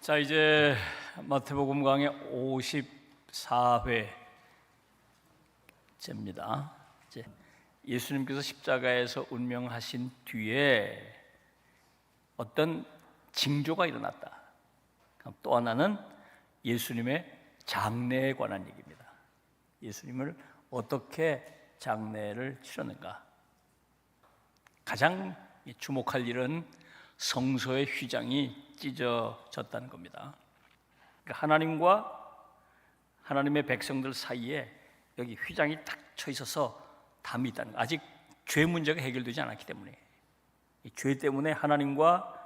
자 이제 마태복음 강의 54회째입니다. 이제 예수님께서 십자가에서 운명하신 뒤에 어떤 징조가 일어났다. 또 하나는 예수님의 장례에 관한 얘기입니다. 예수님을 어떻게 장례를 치렀는가? 가장 주목할 일은 성소의 휘장이 찢어졌다는 겁니다. 그러니까 하나님과 하나님의 백성들 사이에 여기 휘장이 탁 쳐 있어서 담이 있다는 거. 아직 죄 문제가 해결되지 않았기 때문에 이죄 때문에 하나님과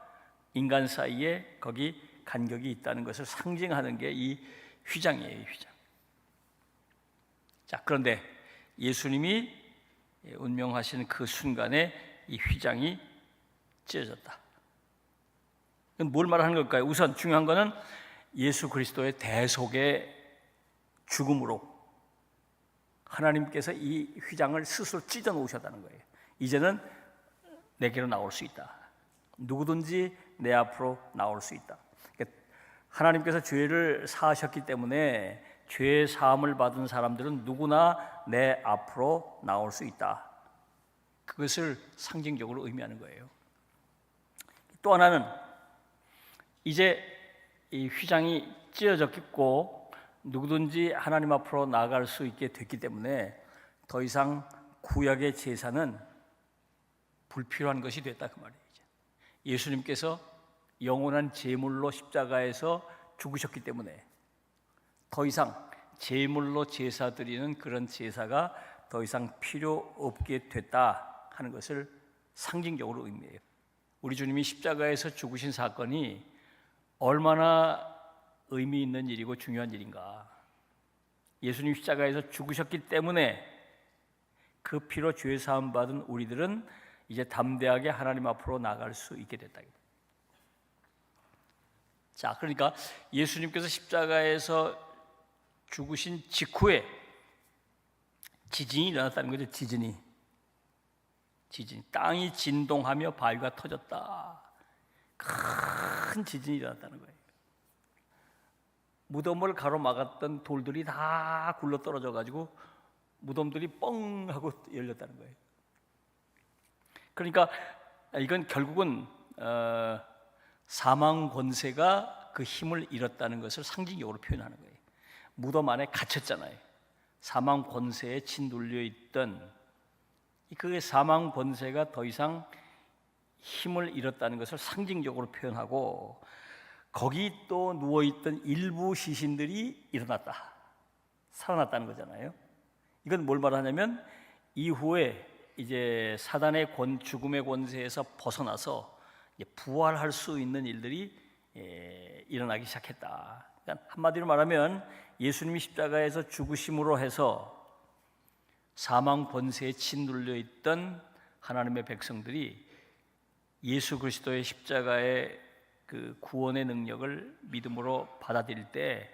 인간 사이에 거기 간격이 있다는 것을 상징하는 게 이 휘장이에요, 이 휘장. 자, 그런데 예수님이 운명하시는 그 순간에 이 휘장이 찢어졌다. 뭘 말하는 걸까요? 우선 중요한 거는 예수 그리스도의 대속의 죽음으로 하나님께서 이 휘장을 스스로 찢어 놓으셨다는 거예요. 이제는 내게로 나올 수 있다. 누구든지 내 앞으로 나올 수 있다. 그러니까 하나님께서 죄를 사하셨기 때문에 죄 사함을 받은 사람들은 누구나 내 앞으로 나올 수 있다. 그것을 상징적으로 의미하는 거예요. 또 하나는 이제 이 휘장이 찢어졌고 누구든지 하나님 앞으로 나아갈 수 있게 됐기 때문에 더 이상 구약의 제사는 불필요한 것이 됐다 그 말이에요. 예수님께서 영원한 제물로 십자가에서 죽으셨기 때문에 더 이상 제물로 제사 드리는 그런 제사가 더 이상 필요 없게 됐다 하는 것을 상징적으로 의미해요. 우리 주님이 십자가에서 죽으신 사건이 얼마나 의미 있는 일이고 중요한 일인가. 예수님 십자가에서 죽으셨기 때문에 그 피로 죄 사함 받은 우리들은 이제 담대하게 하나님 앞으로 나갈 수 있게 됐다. 자, 그러니까 예수님께서 십자가에서 죽으신 직후에 지진이 일어났다는 거죠. 지진이. 지진. 땅이 진동하며 바위가 터졌다. 큰 지진이 일어났다는 거예요. 무덤을 가로막았던 돌들이 다 굴러 떨어져 가지고 무덤들이 뻥 하고 열렸다는 거예요. 그러니까 이건 결국은 어, 사망 권세가 그 힘을 잃었다는 것을 상징적으로 표현하는 거예요. 무덤 안에 갇혔잖아요. 사망 권세에 짓눌려 있던 그 사망 권세가 더 이상 힘을 잃었다는 것을 상징적으로 표현하고 거기 또 누워 있던 일부 시신들이 일어났다. 살아났다는 거잖아요. 이건 뭘 말하냐면 이후에 이제 사단의 권 죽음의 권세에서 벗어나서 부활할 수 있는 일들이 예, 일어나기 시작했다. 그러니까 한마디로 말하면 예수님이 십자가에서 죽으심으로 해서 사망 권세에 짓눌려 있던 하나님의 백성들이 예수 그리스도의 십자가의 그 구원의 능력을 믿음으로 받아들일 때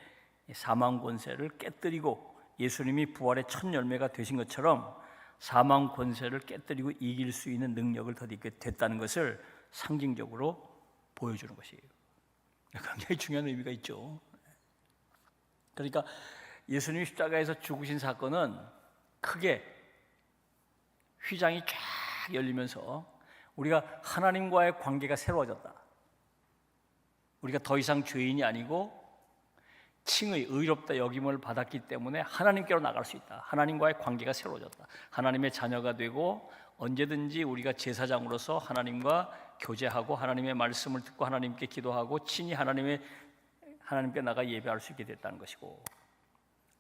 사망 권세를 깨뜨리고 예수님이 부활의 첫 열매가 되신 것처럼 사망 권세를 깨뜨리고 이길 수 있는 능력을 더디게 됐다는 것을 상징적으로 보여주는 것이에요. 굉장히 중요한 의미가 있죠. 그러니까 예수님 십자가에서 죽으신 사건은 크게 휘장이 쫙 열리면서 우리가 하나님과의 관계가 새로워졌다. 우리가 더 이상 죄인이 아니고 칭의 의롭다 여김을 받았기 때문에 하나님께로 나갈 수 있다. 하나님과의 관계가 새로워졌다. 하나님의 자녀가 되고 언제든지 우리가 제사장으로서 하나님과 교제하고 하나님의 말씀을 듣고 하나님께 기도하고 친히 하나님의 하나님께 나가 예배할 수 있게 됐다는 것이고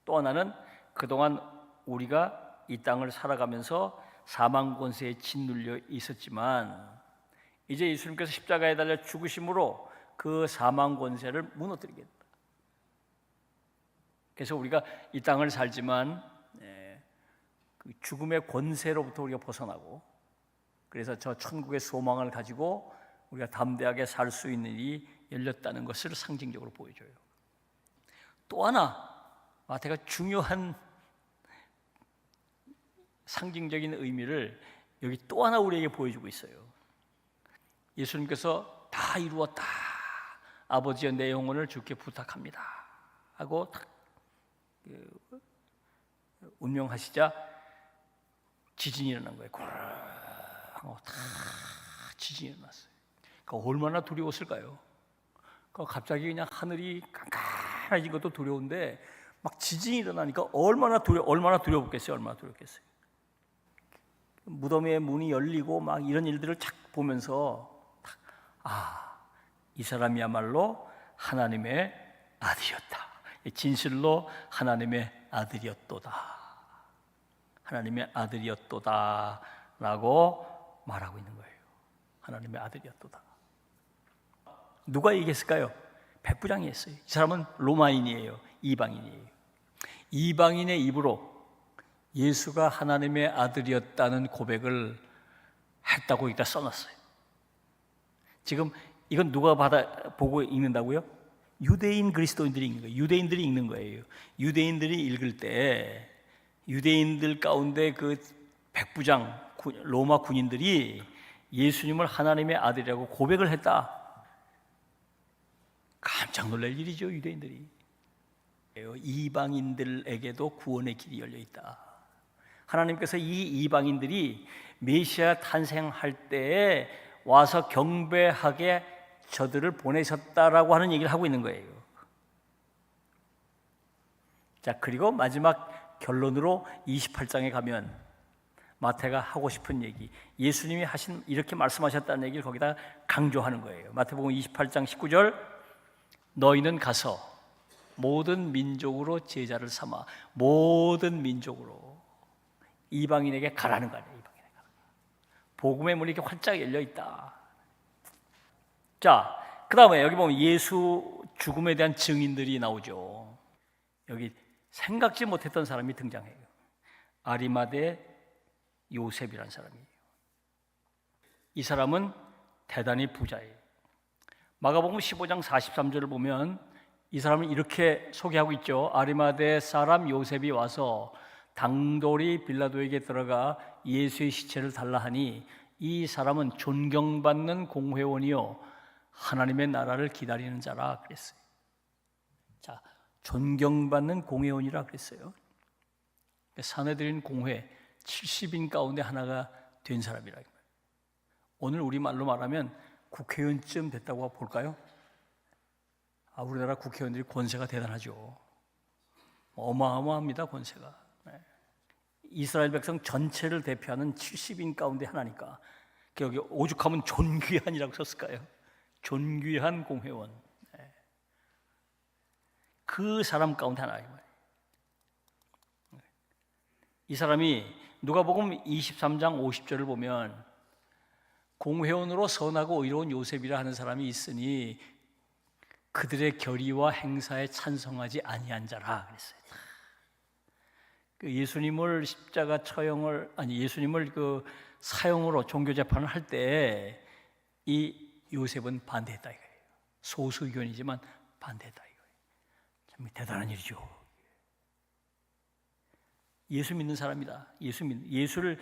또 하나는 그동안 우리가 이 땅을 살아가면서 사망 권세에 짓눌려 있었지만 이제 예수님께서 십자가에 달려 죽으심으로 그 사망 권세를 무너뜨리겠다. 그래서 우리가 이 땅을 살지만 그 죽음의 권세로부터 우리가 벗어나고 그래서 저 천국의 소망을 가지고 우리가 담대하게 살 수 있는 일이 열렸다는 것을 상징적으로 보여줘요. 또 하나 마태가 중요한 상징적인 의미를 여기 또 하나 우리에게 보여주고 있어요. 예수님께서 다 이루었다. 아버지여 내 영혼을 주께 부탁합니다. 하고 탁 그, 운명하시자 지진이 일어난 거예요. 하고 다 지진이 일어났어요. 그 얼마나 두려웠을까요? 그 갑자기 그냥 하늘이 깜깜해진 것도 두려운데 막 지진이 일어나니까 얼마나 두려 얼마나 두려웠겠어요. 얼마나 두렵겠어요. 무덤의 문이 열리고 막 이런 일들을 착 보면서 아, 이 사람이야말로 하나님의 아들이었다. 진실로 하나님의 아들이었도다. 하나님의 아들이었도다 라고 말하고 있는 거예요. 하나님의 아들이었도다. 누가 얘기했을까요? 백부장이 했어요. 이 사람은 로마인이에요. 이방인이에요. 이방인의 입으로 예수가 하나님의 아들이었다는 고백을 했다고 여기다 써놨어요. 지금 이건 누가 받아 보고 읽는다고요? 유대인 그리스도인들이 읽는 거예요. 유대인들이 읽는 거예요. 유대인들이 읽을 때 유대인들 가운데 그 백부장 로마 군인들이 예수님을 하나님의 아들이라고 고백을 했다. 깜짝 놀랄 일이죠, 유대인들이. 이방인들에게도 구원의 길이 열려 있다. 하나님께서 이 이방인들이 메시아 탄생할 때에 와서 경배하게 저들을 보내셨다라고 하는 얘기를 하고 있는 거예요. 자, 그리고 마지막 결론으로 28장에 가면 마태가 하고 싶은 얘기, 예수님이 하신 이렇게 말씀하셨다는 얘기를 거기다 강조하는 거예요. 마태복음 28장 19절 너희는 가서 모든 민족으로 제자를 삼아 모든 민족으로 이방인에게 가라는 거 아니에요. 이방인에게. 복음의 문이 이렇게 활짝 열려 있다. 자, 그 다음에 여기 보면 예수 죽음에 대한 증인들이 나오죠. 여기 생각지 못했던 사람이 등장해요. 아리마대 요셉이라는 사람이에요. 이 사람은 대단히 부자예요. 마가복음 15장 43절을 보면 이 사람을 이렇게 소개하고 있죠. 아리마대 사람 요셉이 와서 당돌이 빌라도에게 들어가 예수의 시체를 달라 하니 이 사람은 존경받는 공회원이요 하나님의 나라를 기다리는 자라 그랬어요. 자, 존경받는 공회원이라 그랬어요. 사내들인 공회 70인 가운데 하나가 된 사람이라. 오늘 우리 말로 말하면 국회의원쯤 됐다고 볼까요? 아, 우리나라 국회의원들이 권세가 대단하죠. 어마어마합니다, 권세가. 네. 이스라엘 백성 전체를 대표하는 70인 가운데 하나니까. 여기 오죽하면 존귀한이라고 썼을까요? 존귀한 공회원. 네. 그 사람 가운데 하나예요. 이 사람이 누가복음 23장 50절을 보면 공회원으로 선하고 의로운 요셉이라 하는 사람이 있으니 그들의 결의와 행사에 찬성하지 아니한 자라 그랬어요. 그 예수님을 십자가 처형을 아니 예수님을 그 사형으로 종교 재판을 할 때 이 요셉은 반대했다 이거예요. 소수 의견이지만 반대했다 이거예요. 참 대단한 일이죠. 예수 믿는 사람이다. 예수 믿 예수를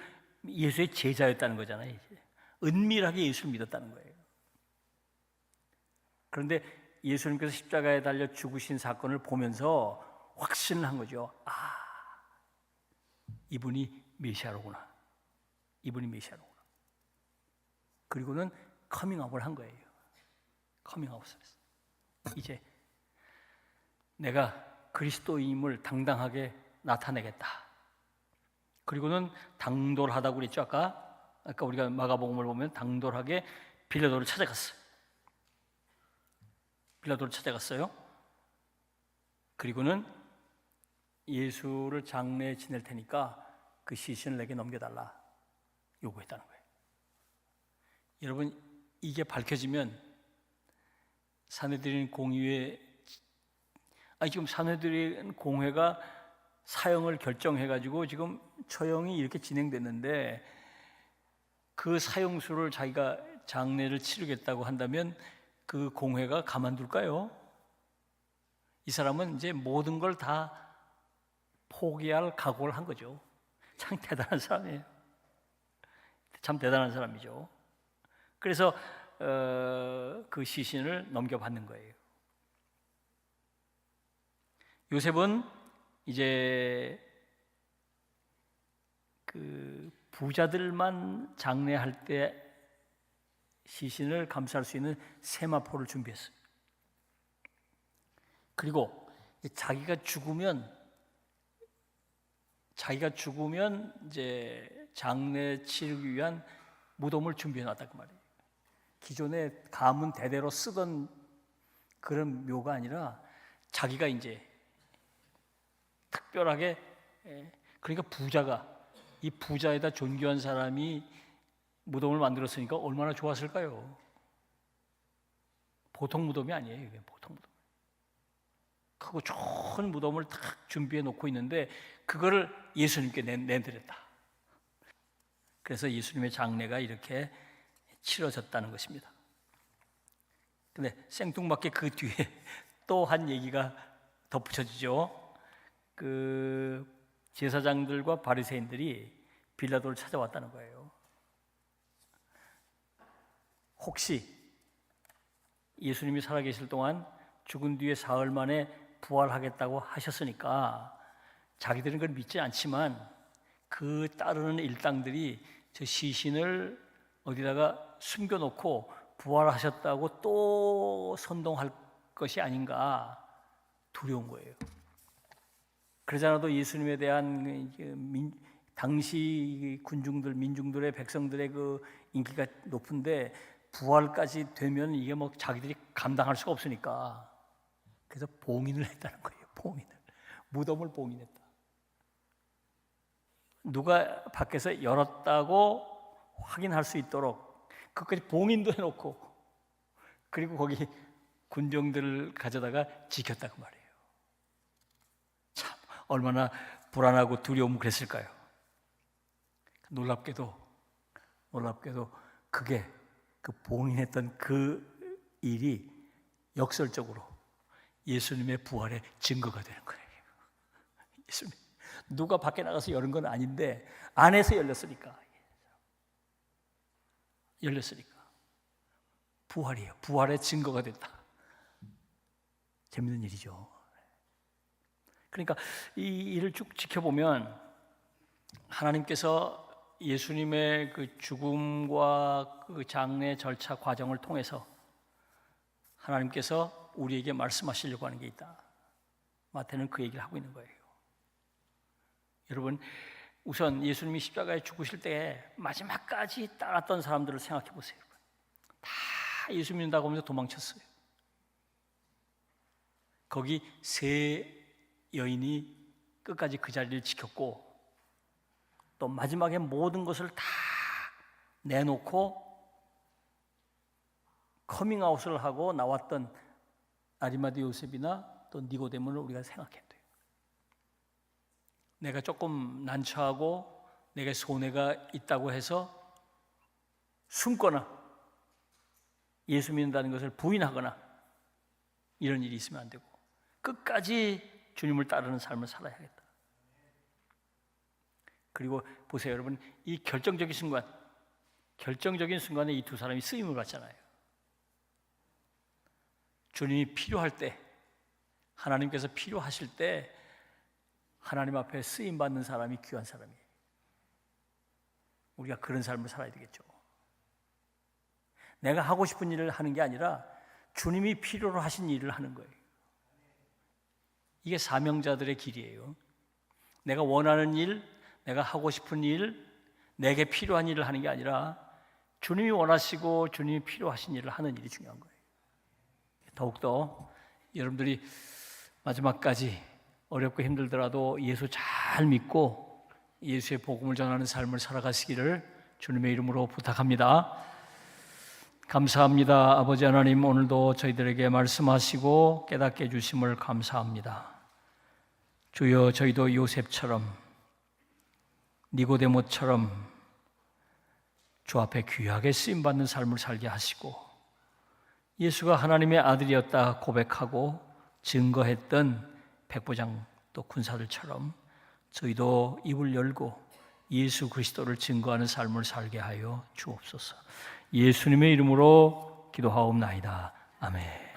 예수의 제자였다는 거잖아요. 이제. 은밀하게 예수를 믿었다는 거예요. 그런데 예수님께서 십자가에 달려 죽으신 사건을 보면서 확신을 한 거죠. 아, 이분이 메시아로구나. 이분이 메시아로구나. 그리고는 커밍아웃을 한 거예요. 커밍아웃을 했어. 이제 내가 그리스도임을 당당하게 나타내겠다. 그리고는 당돌하다고 그랬죠 아까 아까 우리가 마가복음을 보면 당돌하게 빌라도를 찾아갔어요. 빌라도를 찾아갔어요. 그리고는 예수를 장례에 지낼 테니까 그 시신을 내게 넘겨달라 요구했다는 거예요. 여러분 이게 밝혀지면 사내들인 공의회 아니 지금 사내들인 공회가 사형을 결정해 가지고 지금 처형이 이렇게 진행됐는데 그 사형수를 자기가 장례를 치르겠다고 한다면 그 공회가 가만둘까요? 이 사람은 이제 모든 걸다 포기할 각오를 한 거죠. 참 대단한 사람이에요. 참 대단한 사람이죠. 그래서 어, 그 시신을 넘겨받는 거예요. 요셉은 이제 그 부자들만 장례할 때 시신을 감쌀 수 있는 세마포를 준비했어요. 그리고 자기가 죽으면 자기가 죽으면 이제 장례 치르기 위한 무덤을 준비해 놨다 그 말이에요. 기존에 가문 대대로 쓰던 그런 묘가 아니라 자기가 이제 특별하게 예, 그러니까 부자가 이 부자에다 존귀한 사람이 무덤을 만들었으니까 얼마나 좋았을까요? 보통 무덤이 아니에요. 보통 무덤. 크고 좋은 무덤을 딱 준비해 놓고 있는데 그거를 예수님께 내, 내드렸다. 그래서 예수님의 장례가 이렇게 치러졌다는 것입니다. 근데 생뚱맞게 그 뒤에 또 한 얘기가 덧붙여지죠. 그 제사장들과 바리새인들이 빌라도를 찾아왔다는 거예요. 혹시 예수님이 살아계실 동안 죽은 뒤에 사흘 만에 부활하겠다고 하셨으니까 자기들은 그걸 믿지 않지만 그 따르는 일당들이 저 시신을 어디다가 숨겨놓고 부활하셨다고 또 선동할 것이 아닌가 두려운 거예요. 그러지 않아도 예수님에 대한 그 민, 당시 군중들, 민중들의 백성들의 그 인기가 높은데 부활까지 되면 이게 뭐 자기들이 감당할 수가 없으니까 그래서 봉인을 했다는 거예요. 봉인을 무덤을 봉인했다. 누가 밖에서 열었다고 확인할 수 있도록 그까지 봉인도 해놓고 그리고 거기 군정들을 가져다가 지켰다고 말이에요. 참 얼마나 불안하고 두려움 그랬을까요? 놀랍게도 놀랍게도 그게 그 봉인했던 그 일이 역설적으로 예수님의 부활의 증거가 되는 거예요. 예수님 누가 밖에 나가서 여는 건 아닌데 안에서 열렸으니까 열렸으니까 부활이에요. 부활의 증거가 됐다. 재밌는 일이죠. 그러니까 이 일을 쭉 지켜보면 하나님께서 예수님의 그 죽음과 그 장례 절차 과정을 통해서 하나님께서 우리에게 말씀하시려고 하는 게 있다. 마태는 그 얘기를 하고 있는 거예요. 여러분, 우선 예수님이 십자가에 죽으실 때 마지막까지 따랐던 사람들을 생각해 보세요. 다 예수 믿는다고 하면서 도망쳤어요. 거기 세 여인이 끝까지 그 자리를 지켰고 또 마지막에 모든 것을 다 내놓고 커밍아웃을 하고 나왔던 아리마드 요셉이나 또 니고데모를 우리가 생각해야 돼요. 내가 조금 난처하고 내게 손해가 있다고 해서 숨거나 예수 믿는다는 것을 부인하거나 이런 일이 있으면 안 되고 끝까지 주님을 따르는 삶을 살아야겠다. 그리고 보세요, 여러분, 이 결정적인 순간, 결정적인 순간에 이 두 사람이 쓰임을 받잖아요. 주님이 필요할 때, 하나님께서 필요하실 때, 하나님 앞에 쓰임 받는 사람이 귀한 사람이에요. 우리가 그런 삶을 살아야 되겠죠. 내가 하고 싶은 일을 하는 게 아니라 주님이 필요로 하신 일을 하는 거예요. 이게 사명자들의 길이에요. 내가 원하는 일, 내가 하고 싶은 일, 내게 필요한 일을 하는 게 아니라 주님이 원하시고 주님이 필요하신 일을 하는 일이 중요한 거예요. 더욱더 여러분들이 마지막까지 어렵고 힘들더라도 예수 잘 믿고 예수의 복음을 전하는 삶을 살아가시기를 주님의 이름으로 부탁합니다. 감사합니다. 아버지 하나님 오늘도 저희들에게 말씀하시고 깨닫게 해주심을 감사합니다. 주여 저희도 요셉처럼 니고데모처럼 주 앞에 귀하게 쓰임 받는 삶을 살게 하시고 예수가 하나님의 아들이었다 고백하고 증거했던 백부장 또 군사들처럼 저희도 입을 열고 예수 그리스도를 증거하는 삶을 살게 하여 주옵소서. 예수님의 이름으로 기도하옵나이다. 아멘.